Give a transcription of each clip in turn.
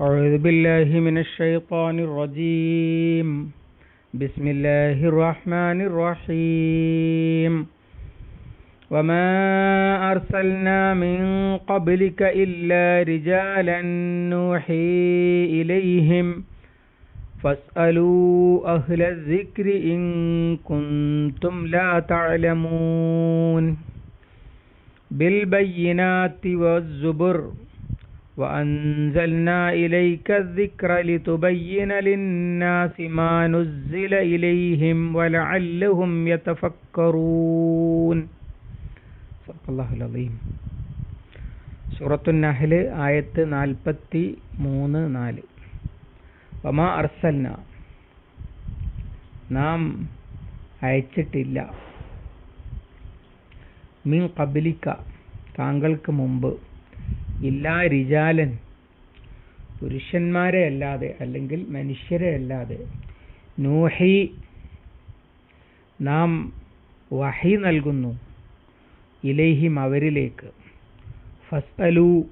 أعوذ بالله من الشيطان الرجيم. بسم الله الرحمن الرحيم. وما أرسلنا من قبلك إلا رجالا نوحي إليهم. فاسألوا أهل الذكر إن كنتم لا تعلمون. بالبينات والزبر. وأنزلنا إليك الذكر لتبين للناس ما نزل إليهم ولعلهم يتفكرون صدق الله العظيم സൂറത്തു നഹല് ആയത്ത് നാൽപ്പത്തി മൂന്ന് നാല് വമാ അർസൽന നാം അയച്ചിട്ടില്ല മിൻ കബലിക്ക താങ്കൾക്ക് മുമ്പ് ഇല്ലാ റിജാലൻ പുരുഷന്മാരെ അല്ലാതെ അല്ലെങ്കിൽ മനുഷ്യരെ അല്ലാതെ. നൂഹി നാം വഹി നൽകുന്നു ഇലേഹിം അവരിലേക്ക്. ഫസ്അലു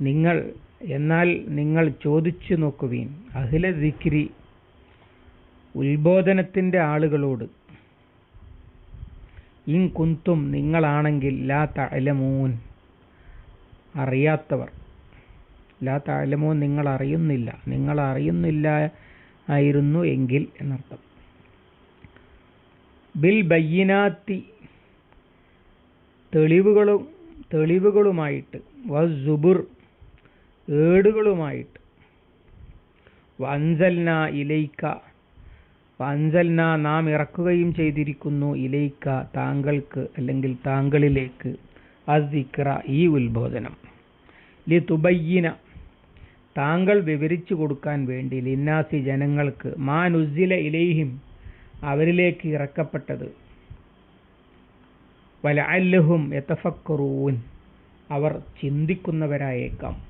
നിങ്ങൾ എന്നാൽ നിങ്ങൾ ചോദിച്ചു നോക്കുവീൻ. അഖില ദിക്രി ഉത്ബോധനത്തിന്റെ ആളുകളോട്. ഇൻ കുന്തും നിങ്ങളാണെങ്കിൽ ലാ തലമൂൻ അറിയാത്തവർ. ലാ തലമൂൻ നിങ്ങൾ അറിയുന്നില്ല നിങ്ങൾ അറിയുന്നില്ല ആയിരുന്നു എങ്കിൽ എന്നർത്ഥം. ബിൽ ബയ്യനാത്തി തെളിവുകളും തെളിവുകളുമായിട്ട് വസുബുർ ഏടുകളുമായിട്ട് വൻസൽന ഇലൈക്ക വൻസൽന നാം ഇറക്കുകയും ചെയ്തിരിക്കുന്നു ഇലൈക്ക താങ്കൾക്ക് അല്ലെങ്കിൽ താങ്കളിലേക്ക്. അസിക്ര ഈ ഉത്ബോധനം. ലി തുബയ്യന താങ്കൾ വിവരിച്ചു കൊടുക്കാൻ വേണ്ടി ലിന്നാസി ജനങ്ങൾക്ക് മാ നുസില ഇലൈഹിം അവരിലേക്ക് ഇറക്കപ്പെട്ടത്. വലഅല്ലഹും അല്ലഹും എത്തഫക്കറൂൻ അവർ ചിന്തിക്കുന്നവരായേക്കാം.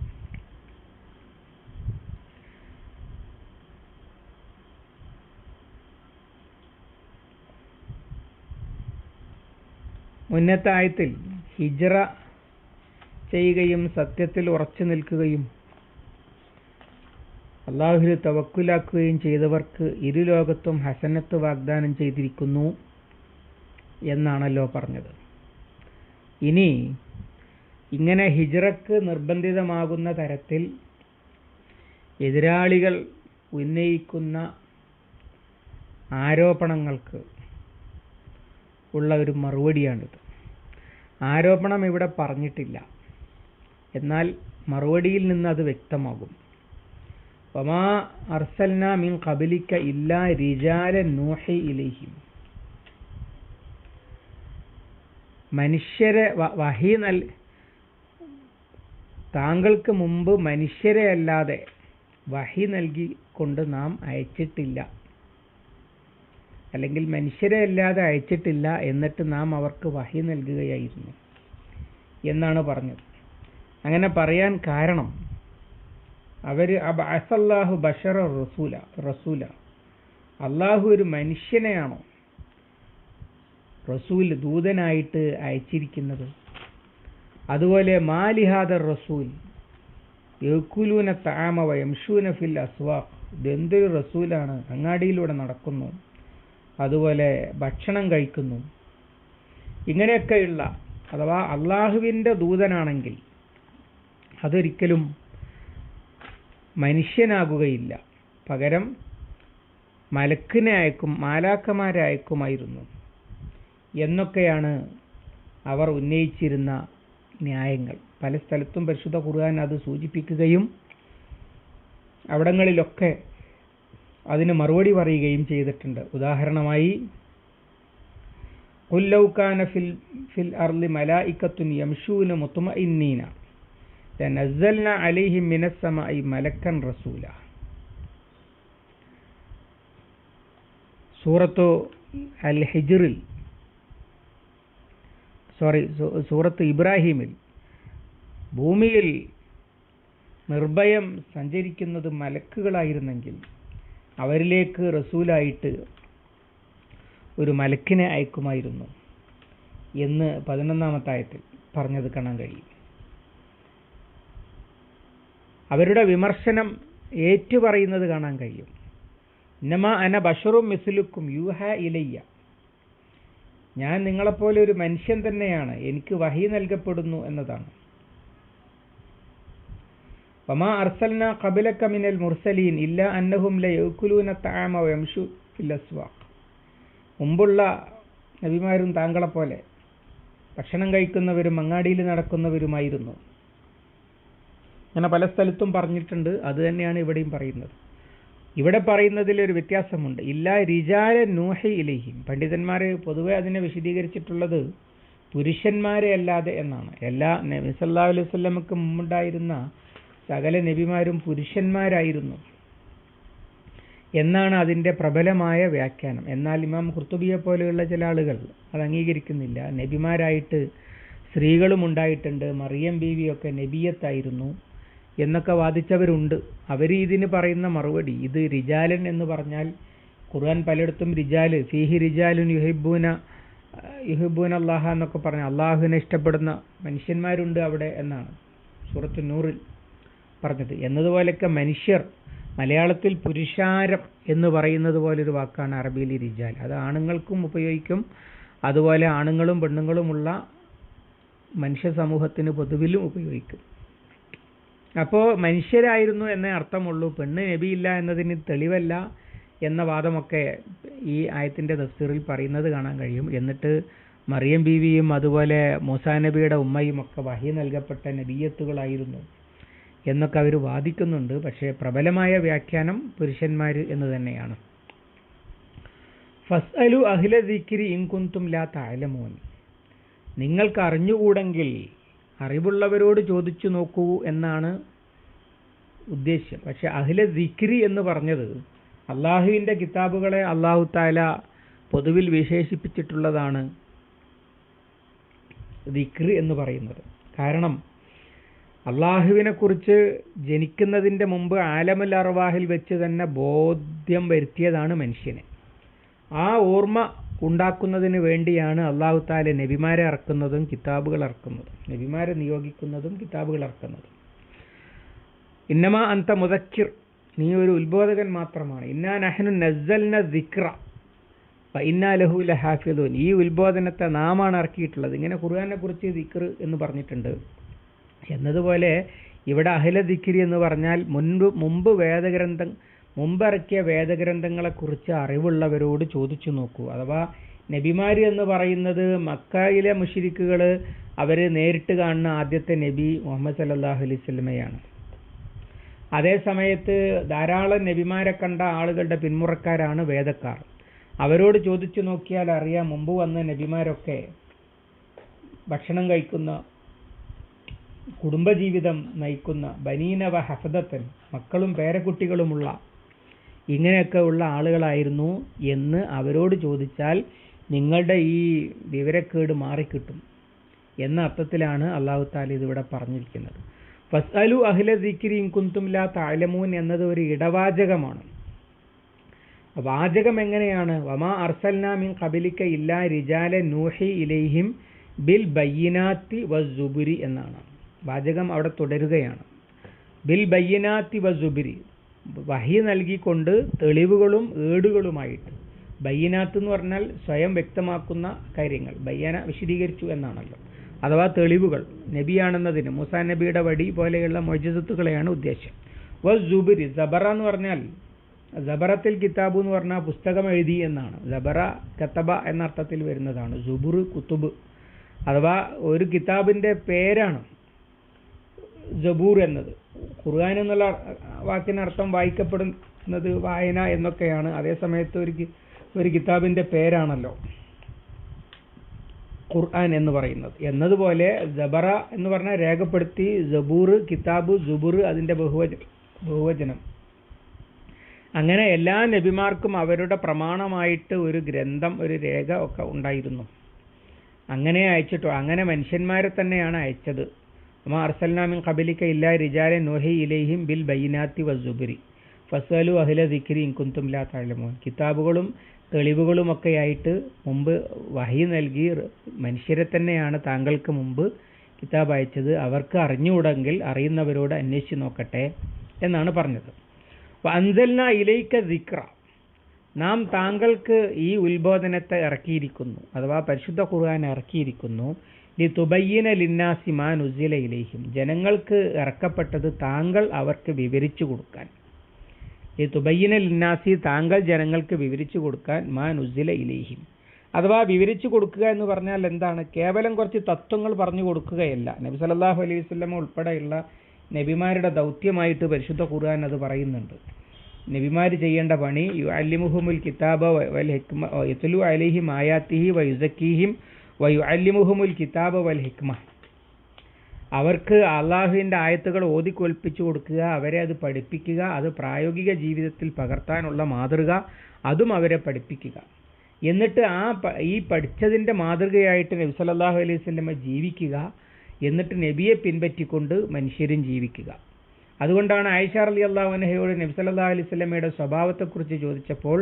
മുന്നത്തെ ആയത്തിൽ ഹിജ്റ ചെയ്യുകയും സത്യത്തിൽ ഉറച്ചു നിൽക്കുകയും അള്ളാഹുൽ തവക്കുലാക്കുകയും ചെയ്തവർക്ക് ഇരു ലോകത്തും ഹസനത്ത് വാഗ്ദാനം ചെയ്തിരിക്കുന്നു എന്നാണല്ലോ പറഞ്ഞത്. ഇനി ഇങ്ങനെ ഹിജ്റക്ക് നിർബന്ധിതമാകുന്ന തരത്തിൽ എതിരാളികൾ ഉന്നയിക്കുന്ന ആരോപണങ്ങൾക്ക് ഉള്ള ഒരു മറുപടിയാണിത്. ആരോപണം ഇവിടെ പറഞ്ഞിട്ടില്ല. എന്നാൽ മറുപടിയിൽ നിന്ന് അത് വ്യക്തമാകും. ഒമാ അർസൽന മിൻ കബലിക്ക ഇല്ല റിജാല നൂഹി ഇലേഹിം. മനുഷ്യരെ വഹി നൽ താങ്കൾക്ക് മുമ്പ് മനുഷ്യരെ അല്ലാതെ വഹി നൽകിക്കൊണ്ട് നാം അയച്ചിട്ടില്ല. അല്ലെങ്കിൽ മനുഷ്യരെ അല്ലാതെ അയച്ചിട്ടില്ല എന്നിട്ട് നാം അവർക്ക് വഹി നൽകുകയായിരുന്നു എന്നാണ് പറഞ്ഞത്. അങ്ങനെ പറയാൻ കാരണം അവർ അസല്ലാഹു ബഷറ റസൂല റസൂല. അള്ളാഹു ഒരു മനുഷ്യനെയാണോ റസൂൽ ദൂതനായിട്ട് അയച്ചിരിക്കുന്നത്? അതുപോലെ മാലിഹാദർ റസൂൽ യക്കുലൂന താമവ യംഷൂന ഫിൽ അസ്വാഖ്. ഇതെന്തൊരു റസൂലാണ് അങ്ങാടിയിലൂടെ നടക്കുന്നു? അതുപോലെ ഭക്ഷണം കഴിക്കുന്നു. ഇങ്ങനെയൊക്കെയുള്ള അഥവാ അള്ളാഹുവിന്റെ ദൂതനാണെങ്കിൽ അതൊരിക്കലും മനുഷ്യനാകുകയില്ല. പകരം മലക്കിനെ അയക്കും മാലാക്കമാരെ അയക്കുമായിരുന്നു എന്നൊക്കെയാണ് അവർ ഉന്നയിച്ചിരുന്ന ന്യായങ്ങൾ. പല സ്ഥലത്തും പരിശുദ്ധ ഖുർആൻ അത് സൂചിപ്പിക്കുകയും അവിടങ്ങളിലൊക്കെ അതിന് മറുപടി പറയുകയും ചെയ്തിട്ടുണ്ട്. ഉദാഹരണമായി ഫിൽ ഫിൽ മിനസ്സമായി റസൂല. സൂറത്തു അൽ ഹിജ്റിൽ സോറി സൂറത്ത് ഇബ്രാഹിമിൽ ഭൂമിയിൽ നിർഭയം സഞ്ചരിക്കുന്നത് മലക്കുകളായിരുന്നെങ്കിൽ അവരിലേക്ക് റസൂലായിട്ട് ഒരു മലക്കിനെ അയക്കുമായിരുന്നു എന്ന് പതിനൊന്നാമത്തെ ആയത്തിൽ പറഞ്ഞത് കാണാൻ കഴിയും. അവരുടെ വിമർശനം ഏറ്റുപറയുന്നത് കാണാൻ കഴിയും. ഇന്നമ അന ബഷറും മിസ്ലുക്കും യൂഹ ഇലയ്യ. ഞാൻ നിങ്ങളെപ്പോലെ ഒരു മനുഷ്യൻ തന്നെയാണ്. എനിക്ക് വഹി നൽകപ്പെടുന്നു എന്നതാണ്. വമാ അർസൽന ഖബലക മിനൽ മുർസലീൻ ഇല്ല അന്നഹും ലയക്കുലൂന താമ വയംശു ഫിൽ അസ്വാഖ്. മുമ്പുള്ള നബിമാരും താങ്കളെപ്പോലെ ഭക്ഷണം കഴിക്കുന്നവരും അങ്ങാടിയിൽ നടക്കുന്നവരുമായിരുന്നു. അങ്ങനെ പല സ്ഥലത്തും പറഞ്ഞിട്ടുണ്ട് അത് തന്നെയാണ് ഇവിടെയും പറയുന്നത്. ഇവിടെ പറയുന്നതിൽ ഒരു വ്യത്യാസമുണ്ട്. ഇല്ല റിജാല നൂഹി ഇലഹിം. പണ്ഡിതന്മാർ പൊതുവെ അതിനെ വിശദീകരിച്ചിട്ടുള്ളത് പുരുഷന്മാരെ അല്ലാതെ എന്നാണ്. എല്ലാ നബി അലൈവല്ലമക്ക് മുമ്പുണ്ടായിരുന്ന സകല നബിമാരും പുരുഷന്മാരായിരുന്നു. എന്നാണ് അതിന്റെ പ്രബലമായ വ്യാഖ്യാനം. എന്നാൽ ഇമാം ഖുർത്തുബിയെ പോലെയുള്ള ചില ആളുകൾ അത് അംഗീകരിക്കുന്നില്ല. നബിമാരായിട്ട് സ്ത്രീകളും ഉണ്ടായിട്ടുണ്ട്. മറിയം ബീവിയൊക്കെ നബിയത്തായിരുന്നു എന്നൊക്കെ വാദിച്ചവരുണ്ട്. അവർ ഇതിന് പറയുന്ന മറുപടി ഇത് റിജാലൻ എന്ന് പറഞ്ഞാൽ ഖുർആൻ പലയിടത്തും റിജാൽ ഫീഹി റിജാലുൻ യുഹിബൂന യുഹിബൂൻ അള്ളാഹ എന്നൊക്കെ പറഞ്ഞ അള്ളാഹുവിനെ ഇഷ്ടപ്പെടുന്ന മനുഷ്യന്മാരുണ്ട് അവിടെ എന്നാണ്. സൂറത്ത് നൂറിൽ പറഞ്ഞത്. എന്നതുപോലെയൊക്കെ മനുഷ്യർ മലയാളത്തിൽ പുരുഷാരം എന്ന് പറയുന്നത് പോലൊരു വാക്കാണ് അറബിയിൽ റിജാൽ അത് ആണുങ്ങൾക്കും ഉപയോഗിക്കും. അതുപോലെ ആണുങ്ങളും പെണ്ണുങ്ങളുമുള്ള മനുഷ്യ സമൂഹത്തിന് പൊതുവിലും ഉപയോഗിക്കും. അപ്പോൾ മനുഷ്യരായിരുന്നു എന്നേ അർത്ഥമുള്ളൂ. പെണ്ണ് നബിയില്ല എന്നതിന് തെളിവല്ല എന്ന വാദമൊക്കെ ഈ ആയത്തിന്റെ തഫ്സീറിൽ പറയുന്നത് കാണാൻ കഴിയും. എന്നിട്ട് മറിയം ബീവിയും അതുപോലെ മൂസാ നബിയുടെ ഉമ്മയും ഒക്കെ വഹി നൽകപ്പെട്ട നബിയത്തുകളായിരുന്നു. എന്നൊക്കെ അവർ വാദിക്കുന്നുണ്ട്. പക്ഷേ പ്രബലമായ വ്യാഖ്യാനം പുരുഷന്മാർ എന്ന് തന്നെയാണ്. ഫസ് അലു അഖില ദിക്കിരി ഇൻകുന്തും ലാ താലമോൻ നിങ്ങൾക്ക് അറിഞ്ഞുകൂടെങ്കിൽ അറിവുള്ളവരോട് ചോദിച്ചു നോക്കൂ എന്നാണ് ഉദ്ദേശ്യം. പക്ഷെ അഖില ദിക്രി എന്ന് പറഞ്ഞത് അള്ളാഹുവിന്റെ കിതാബുകളെ അള്ളാഹു താല പൊതുവിൽ വിശേഷിപ്പിച്ചിട്ടുള്ളതാണ് ദിക്രി എന്ന് പറയുന്നത്. കാരണം അള്ളാഹുവിനെ കുറിച്ച് ജനിക്കുന്നതിന്റെ മുമ്പ് ആലമുൽ അറവാഹിൽ വെച്ച് തന്നെ ബോധ്യം വരുത്തിയതാണ് മനുഷ്യനെ. ആ ഓർമ്മ ഉണ്ടാക്കുന്നതിന് വേണ്ടിയാണ് അള്ളാഹു താല നബിമാരെ ഇറക്കുന്നതും കിതാബുകൾ ഇറക്കുന്നതും നബിമാരെ നിയോഗിക്കുന്നതും കിതാബുകൾ ഇറക്കുന്നതും ഇന്നമ അന്ത മുതക്കിർ നീ ഒരു ഉത്ബോധകൻ മാത്രമാണ്. ഇന്നാ നഹനു നസൽന ദിക്ര ഇന്നാ ലഹു ലഹാഫിദൂൻ. ഈ ഉത്ബോധനത്തെ നാമാണ് ഇറക്കിയിട്ടുള്ളത്. ഇങ്ങനെ ഖുർആാനെ കുറിച്ച് ദിക്ർ എന്ന് പറഞ്ഞിട്ടുണ്ട്. എന്നതുപോലെ ഇവിടെ അഹിലദിക്കിരി എന്ന് പറഞ്ഞാൽ മുൻപ് മുമ്പ് വേദഗ്രന്ഥം മുമ്പിറക്കിയ വേദഗ്രന്ഥങ്ങളെക്കുറിച്ച് അറിവുള്ളവരോട് ചോദിച്ചു നോക്കൂ. അഥവാ നബിമാര് എന്ന് പറയുന്നത് മക്കയിലെ മുഷിരിക്കുകൾ അവർ നേരിട്ട് കാണുന്ന ആദ്യത്തെ നബി മുഹമ്മദ് സല്ലാഹു അലൈഹി സ്വലമയാണ് അതേ സമയത്ത് ധാരാളം നബിമാരെ കണ്ട ആളുകളുടെ പിന്മുറക്കാരാണ് വേദക്കാർ. അവരോട് ചോദിച്ചു നോക്കിയാൽ അറിയാം മുമ്പ് വന്ന നബിമാരൊക്കെ ഭക്ഷണം കഴിക്കുന്ന കുടുംബജീവിതം നയിക്കുന്ന ബനീനവ ഹഫദത്തൻ മക്കളും പേരക്കുട്ടികളുമുള്ള ഇങ്ങനെയൊക്കെ ഉള്ള ആളുകളായിരുന്നു എന്ന് അവരോട് ചോദിച്ചാൽ നിങ്ങളുടെ ഈ വിവരക്കേട് മാറിക്കിട്ടും എന്ന അർത്ഥത്തിലാണ് അള്ളാഹു താല ഇതിവിടെ പറഞ്ഞിരിക്കുന്നത്. ഫസ്അലു അഹ്ല ദിക്കിരി കുന്തും ലാ താലമൂൻ എന്നത് ഒരു ഇടവാചകമാണ്. വാചകം എങ്ങനെയാണ്? വമാ അർസൽനാമിൻ കബിലിക്ക ഇല്ലാ റിജാല നൂഹി ഇലൈഹിം ബിൽ ബയ്യനാത്തി വസുബുരി എന്നാണ്. വാചകം അവിടെ തുടരുകയാണ്. ബിൽ ബയ്യനാത്തി വസുബിരി വഹി നൽകിക്കൊണ്ട് തെളിവുകളും ഏടുകളുമായിട്ട്. ബയ്യനാത്ത് എന്ന് പറഞ്ഞാൽ സ്വയം വ്യക്തമാക്കുന്ന കാര്യങ്ങൾ. ബയ്യന വിശദീകരിച്ചു എന്നാണല്ലോ. അഥവാ തെളിവുകൾ. നബിയാണെന്നതിന് മുസാ നബിയുടെ വടി പോലെയുള്ള മൊജസത്തുകളെയാണ് ഉദ്ദേശം. വ ജുബിരി ജബറ എന്ന് പറഞ്ഞാൽ ജബറത്തിൽ കിതാബ് എന്ന് പറഞ്ഞാൽ പുസ്തകം എഴുതി എന്നാണ്. ജബറ കത്തബ എന്ന അർത്ഥത്തിൽ വരുന്നതാണ്. ജുബുർ കുത്തുബ്. അഥവാ ഒരു കിതാബിന്റെ പേരാണ്. ജബൂർ എന്നത്. ഖുർആൻ എന്നുള്ള വാക്കിനർത്ഥം വായിക്കപ്പെടുന്നത് വായന എന്നൊക്കെയാണ്. അതേ സമയത്ത് ഒരു ഒരു കിതാബിന്റെ പേരാണല്ലോ. ഖുർആൻ എന്ന് പറയുന്നത്. എന്നതുപോലെ ജബറ എന്ന് പറഞ്ഞാൽ രേഖപ്പെടുത്തി ജബൂർ കിതാബ് ജുബുർ അതിന്റെ ബഹുവച ബഹുവചനം. അങ്ങനെ എല്ലാ നബിമാർക്കും അവരുടെ പ്രമാണമായിട്ട് ഒരു ഗ്രന്ഥം ഒരു രേഖ ഒക്കെ ഉണ്ടായിരുന്നു. അങ്ങനെ അയച്ചിട്ടോ അങ്ങനെ മനുഷ്യന്മാരെ തന്നെയാണ് അയച്ചത്. അർസൽനാമിൻ കബലിക്ക ഇല്ല റിജാലെ നോഹി ഇലൈഹിം ബിൽ ബൈനാത്തി വസുബുരി ഫസലു അഹില ദിക്രി ഇൻകുന്തും ലാ താഴമോൻ കിതാബുകളും തെളിവുകളുമൊക്കെയായിട്ട് മുമ്പ് വഹി നൽകി മനുഷ്യരെ തന്നെയാണ് താങ്കൾക്ക് മുമ്പ് കിതാബ് അയച്ചത്. അവർക്ക് അറിഞ്ഞുകൂടെങ്കിൽ അറിയുന്നവരോട് അന്വേഷിച്ച് നോക്കട്ടെ എന്നാണ് പറഞ്ഞത്. അൻസൽന ഇലൈക്ക ദിക്ര നാം താങ്കൾക്ക് ഈ ഉത്ബോധനത്തെ ഇറക്കിയിരിക്കുന്നു. അഥവാ പരിശുദ്ധ ഖുർആൻ ഇറക്കിയിരിക്കുന്നു. ലി തുബയ്യന ലിന്നാസി മാ നുസില ഇലേഹിം ജനങ്ങൾക്ക് ഇറക്കപ്പെട്ടത് താങ്കൾ അവർക്ക് വിവരിച്ചു കൊടുക്കാൻ. ഈ തുബയ്യന ലിന്നാസി താങ്കൾ ജനങ്ങൾക്ക് വിവരിച്ചു കൊടുക്കാൻ മാ നുസില ഇലേഹിം അഥവാ വിവരിച്ചു കൊടുക്കുക എന്ന് പറഞ്ഞാൽ എന്താണ്? കേവലം കുറച്ച് തത്വങ്ങൾ പറഞ്ഞു കൊടുക്കുകയല്ല. നബി സല്ലല്ലാഹു അലൈഹി വസ്ലം ഉൾപ്പെടെയുള്ള നബിമാരുടെ ദൗത്യമായിട്ട് പരിശുദ്ധ ഖുർആൻ അത് പറയുന്നുണ്ട്. നബിമാർ ചെയ്യേണ്ട പണി യു അലിമുഹുമുൽ കിതാബ വൽ ഹിക്മ യത്ലു അലിഹിം ആയാത്തിഹി വ യുസക്കീഹിം വ യു അല്ലിമുഹുമുൽ കിതാബ വൽ ഹിക്മ. അവർക്ക് അള്ളാഹുവിന്റെ ആയത്തുകൾ ഓതിക്കൊൽപ്പിച്ചു കൊടുക്കുക അവരെ അത് പഠിപ്പിക്കുക അത് പ്രായോഗിക ജീവിതത്തിൽ പകർത്താനുള്ള മാതൃക അതും അവരെ പഠിപ്പിക്കുക. എന്നിട്ട് ആ ഈ പഠിച്ചതിന്റെ മാതൃകയായിട്ട് നബി സല്ലല്ലാഹു അലൈഹി വസല്ലമ ജീവിക്കുക. എന്നിട്ട് നബിയെ പിൻപറ്റിക്കൊണ്ട് മനുഷ്യരും ജീവിക്കുക. അതുകൊണ്ടാണ് ആയിഷ അലി അള്ളാഹു നബി സല്ലല്ലാഹു അലൈഹി വസല്ലമയുടെ സ്വഭാവത്തെക്കുറിച്ച് ചോദിച്ചപ്പോൾ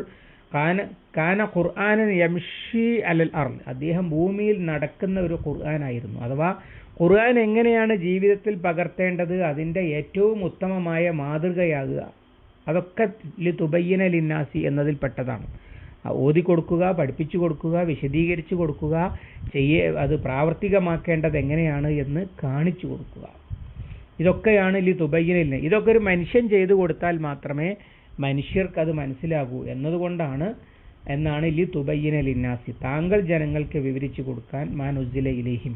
കാന കാന ഖുർആനൻ യംഷി അലൽ അർൾ അദ്ദേഹം ഭൂമിയിൽ നടക്കുന്ന ഒരു ഖുർആനായിരുന്നു. അഥവാ ഖുർആൻ എങ്ങനെയാണ് ജീവിതത്തിൽ പകർത്തേണ്ടത് അതിന്റെ ഏറ്റവും ഉത്തമമായ മാതൃകയാകുക. അതൊക്കെ തുബയ്യന ലിന്നാസി എന്നതിൽപ്പെട്ടതാണ്. പെട്ടതാണ് ഓതി കൊടുക്കുക പഠിപ്പിച്ചു കൊടുക്കുക വിശദീകരിച്ചു കൊടുക്കുക ചെയ്യേ അത് പ്രാവർത്തികമാക്കേണ്ടത് എങ്ങനെയാണ് എന്ന് കാണിച്ചു കൊടുക്കുക. ഇതൊക്കെയാണ് ലി തുബയ്യനില്ല ഇതൊക്കെ ഒരു മനുഷ്യൻ ചെയ്തു കൊടുത്താൽ മാത്രമേ മനുഷ്യർക്ക് അത് മനസ്സിലാകൂ എന്നതുകൊണ്ടാണ് എന്നാണ് ലി തുബയ്യന ലിന്നാസി. താങ്കൾ ജനങ്ങൾക്ക് വിവരിച്ചു കൊടുക്കാൻ മാനുസില ഇലേഹിം.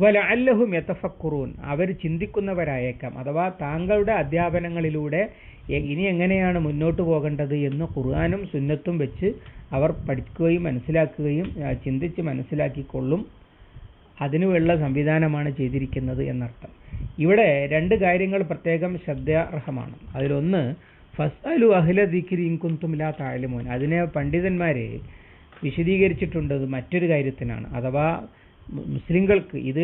വല അല്ലഹും യത്തഫക്കുറൂൻ അവർ ചിന്തിക്കുന്നവരായേക്കാം. അഥവാ താങ്കളുടെ അധ്യാപനങ്ങളിലൂടെ ഇനി എങ്ങനെയാണ് മുന്നോട്ട് പോകേണ്ടത് എന്ന് ഖുർആാനും സുന്നത്തും വെച്ച് അവർ പഠിക്കുകയും മനസ്സിലാക്കുകയും ചിന്തിച്ച് മനസ്സിലാക്കിക്കൊള്ളും. അതിനുള്ള സംവിധാനമാണ് ചെയ്തിരിക്കുന്നത് എന്നർത്ഥം. ഇവിടെ രണ്ട് കാര്യങ്ങൾ പ്രത്യേകം ശ്രദ്ധാർഹമാണ്. അതിലൊന്ന് ഫസ്അലു അഹ്ല ദിക്രി ഇൻ കുന്തും ലാ താലിമോൻ അതിനെ പണ്ഡിതന്മാരെ വിശദീകരിച്ചിട്ടുണ്ട് അത് മറ്റൊരു കാര്യത്തിനാണ്. അഥവാ മുസ്ലിങ്ങൾക്ക് ഇത്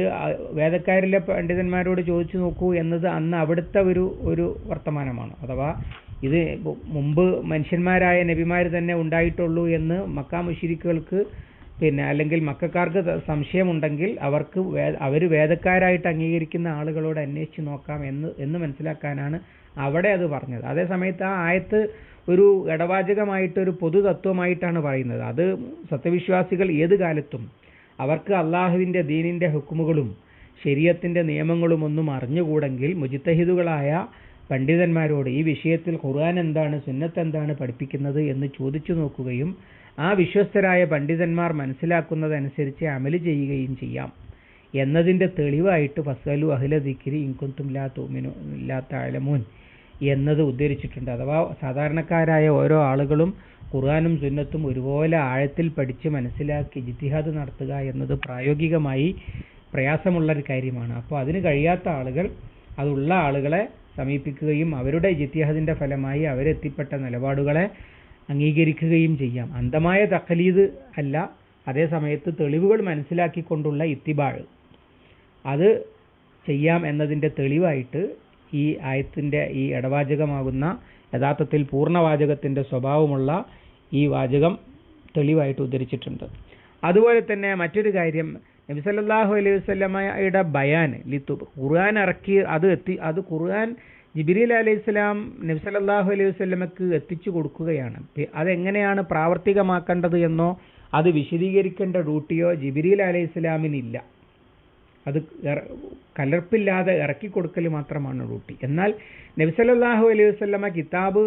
വേദക്കാരിലെ പണ്ഡിതന്മാരോട് ചോദിച്ചു നോക്കൂ എന്നത് അന്ന് അവിടുത്തെ ഒരു ഒരു വർത്തമാനമാണ്. അഥവാ ഇത് മുമ്പ് മനുഷ്യന്മാരായ നബിമാർ തന്നെ ഉണ്ടായിട്ടുള്ളൂ എന്ന് മക്ക മുഷിരിക്കുകൾക്ക് പിന്നെ അല്ലെങ്കിൽ മക്കാർക്ക് സംശയമുണ്ടെങ്കിൽ അവർക്ക് അവർ വേദക്കാരായിട്ട് അംഗീകരിക്കുന്ന ആളുകളോട് അന്വേഷിച്ച് നോക്കാം എന്ന് എന്ന് മനസ്സിലാക്കാനാണ് അവിടെ അത് പറഞ്ഞത്. അതേ സമയത്ത് ആ ആയത്ത് ഒരു ഇടവാചകമായിട്ട് ഒരു പൊതു തത്വമായിട്ടാണ് പറയുന്നത്. അത് സത്യവിശ്വാസികൾ ഏത് കാലത്തും അവർക്ക് അള്ളാഹുവിന്റെ ദീനിന്റെ ഹുക്കുമുകളും ശരീരത്തിന്റെ നിയമങ്ങളും ഒന്നും അറിഞ്ഞുകൂടെങ്കിൽ മുജിത്തഹിദുകളായ പണ്ഡിതന്മാരോട് ഈ വിഷയത്തിൽ ഖുർആൻ എന്താണ് സുന്നത്ത് എന്താണ് പഠിപ്പിക്കുന്നത് എന്ന് ചോദിച്ചു നോക്കുകയും ആ വിശ്വസ്തരായ പണ്ഡിതന്മാർ മനസ്സിലാക്കുന്നതനുസരിച്ച് അമൽ ചെയ്യുകയും ചെയ്യാം. എന്നതിന്റെ തെളിവായിട്ട് ഫസലു അഹ്ല ദിക്രി ഇൻകുന്തും ലാ തൂമിനു ഇല്ലാത്ത അലമൂൻ എന്നത് ഉദ്ധരിച്ചിട്ടുണ്ട്. അഥവാ സാധാരണക്കാരായ ഓരോ ആളുകളും ഖുർആാനും സുന്നത്തും ഒരുപോലെ ആഴത്തിൽ പഠിച്ച് മനസ്സിലാക്കി ജിത്തിഹാദ് നടത്തുക എന്നത് പ്രായോഗികമായി പ്രയാസമുള്ള ഒരു കാര്യമാണ്. അപ്പോൾ അതിന് കഴിയാത്ത ആളുകൾ അതുള്ള ആളുകളെ സമീപിക്കുകയും അവരുടെ ജിത്തിഹാദിന്റെ ഫലമായി അവരെത്തിപ്പെട്ട നിലപാടുകളെ അംഗീകരിക്കുകയും ചെയ്യാം. അന്ധമായ തഖലീദ് അല്ല അതേ സമയത്ത് തെളിവുകൾ മനസ്സിലാക്കിക്കൊണ്ടുള്ള ഇത്തിബാഴ്. അത് ചെയ്യാം എന്നതിന്റെ തെളിവായിട്ട് ഈ ആയത്തിന്റെ ഈ ഇടവാചകമാകുന്ന യഥാർത്ഥത്തിൽ പൂർണവാചകത്തിന്റെ സ്വഭാവമുള്ള ഈ വാചകം തെളിവായിട്ട് ഉദ്ധരിച്ചിട്ടുണ്ട്. അതുപോലെ തന്നെ മറ്റൊരു കാര്യം നബി സല്ലാഹു അലൈഹി വസ്ലമയുടെ ബയാൻ ലിത്തു ഖുർആൻ ഇറക്കി അത് എത്തി അത് ഖുർആൻ ജിബിരിൽ അലൈഹി സ്വലാം നബി സല്ലല്ലാഹു അലൈഹി വസല്ലമക്ക് എത്തിച്ചു കൊടുക്കുകയാണ്. അതെങ്ങനെയാണ് പ്രാവർത്തികമാക്കേണ്ടത് എന്നോ അത് വിശദീകരിക്കേണ്ട ഡ്യൂട്ടിയോ ജിബിരിൽ അലൈഹി സ്വലാമിനില്ല. അത് കലർപ്പില്ലാതെ ഇറക്കി കൊടുക്കൽ മാത്രമാണ് ഡ്യൂട്ടി. എന്നാൽ നബിസലല്ലാഹു അലൈഹി വസല്ലമ കിതാബ്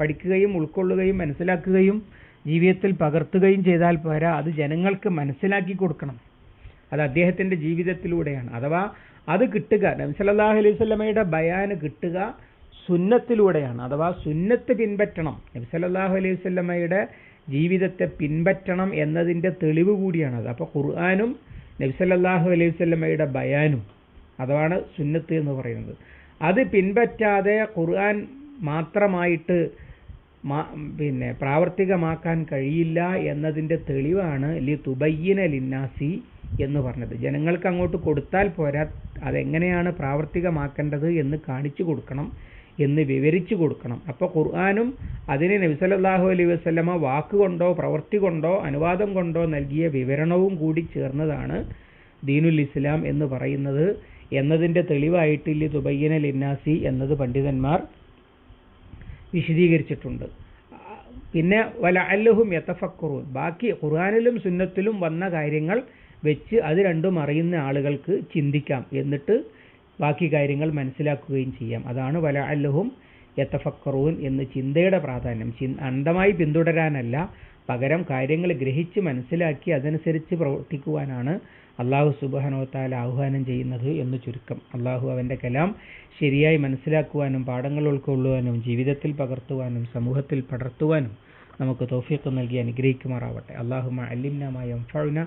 പഠിക്കുകയും ഉൾക്കൊള്ളുകയും മനസ്സിലാക്കുകയും ജീവിതത്തിൽ പകർത്തുകയും ചെയ്താൽ പോരാ അത് ജനങ്ങൾക്ക് മനസ്സിലാക്കി കൊടുക്കണം. അത് അദ്ദേഹത്തിന്റെ ജീവിതത്തിലൂടെയാണ്. അഥവാ അത് കിട്ടുക നബിസലല്ലാഹു അലൈഹി വസല്ലമയുടെ ബയാന് കിട്ടുക സുന്നത്തിലൂടെയാണ്. അഥവാ സുന്നത്ത് പിൻപറ്റണം. നബിസലല്ലാഹു അലൈഹി വസല്ലമയുടെ ജീവിതത്തെ പിൻപറ്റണം എന്നതിന്റെ തെളിവ് കൂടിയാണത് അപ്പോൾ ഖുർആാനും നബി സല്ലല്ലാഹു അലൈഹി സ്വല്ലമ്മയുടെ ബയാനും അതാണ് സുന്നത്ത് എന്ന് പറയുന്നത്. അത് പിൻപറ്റാതെ ഖുർആൻ മാത്രമായിട്ട് പിന്നെ പ്രാവർത്തികമാക്കാൻ കഴിയില്ല എന്നതിന്റെ തെളിവാണ് ലി തുബയ്യന ലിന്നാസി എന്ന് പറഞ്ഞത്. ജനങ്ങൾക്ക് അങ്ങോട്ട് കൊടുത്താൽ പോരാ അതെങ്ങനെയാണ് പ്രാവർത്തികമാക്കേണ്ടത് എന്ന് കാണിച്ചു കൊടുക്കണം. എന്ന് വിവരിച്ചു കൊടുക്കണം. അപ്പോൾ ഖുർആാനും അതിന് നബി സല്ലല്ലാഹു അലൈഹി വസല്ലമ വാക്കുകൊണ്ടോ പ്രവൃത്തി കൊണ്ടോ അനുവാദം കൊണ്ടോ നൽകിയ വിവരണവും കൂടി ചേർന്നതാണ് ദീനുൽ ഇസ്ലാം എന്ന് പറയുന്നത്. എന്നതിന്റെ തെളിവായിട്ട് ലി തുബയ്യന ലിന്നാസി എന്നത് പണ്ഡിതന്മാർ വിശദീകരിച്ചിട്ടുണ്ട്. പിന്നെ വല അല്ലഹും യത്തഫക്കുറൂൻ ബാക്കി ഖുർആാനിലും സുന്നത്തിലും വന്ന കാര്യങ്ങൾ വെച്ച് അത് രണ്ടും അറിയുന്ന ആളുകൾക്ക് ചിന്തിക്കാം. എന്നിട്ട് ബാക്കി കാര്യങ്ങൾ മനസ്സിലാക്കുകയും ചെയ്യാം. അതാണ് വല അല്ലഹും യത്തഫക്കറൂൻ എന്ന് ചിന്തയുടെ പ്രാധാന്യം. ചി അന്ധമായി പിന്തുടരാനല്ല പകരം കാര്യങ്ങൾ ഗ്രഹിച്ച് മനസ്സിലാക്കി അതനുസരിച്ച് പ്രവർത്തിക്കുവാനാണ് അള്ളാഹു സുബാനോത്താൽ ആഹ്വാനം ചെയ്യുന്നത് എന്ന് ചുരുക്കം. അള്ളാഹു അവന്റെ കലാം ശരിയായി മനസ്സിലാക്കുവാനും പാഠങ്ങൾ ഉൾക്കൊള്ളുവാനും ജീവിതത്തിൽ പകർത്തുവാനും സമൂഹത്തിൽ പടർത്തുവാനും നമുക്ക് തോഫീക്ക് നൽകി അനുഗ്രഹിക്കുമാറാവട്ടെ. അള്ളാഹുമ അല്ലിംനമായ വംഫഅന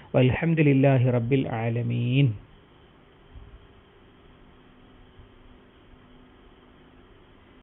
വൽഹമുല്ലാഹി റബ്ബിൽ ആലമീൻ.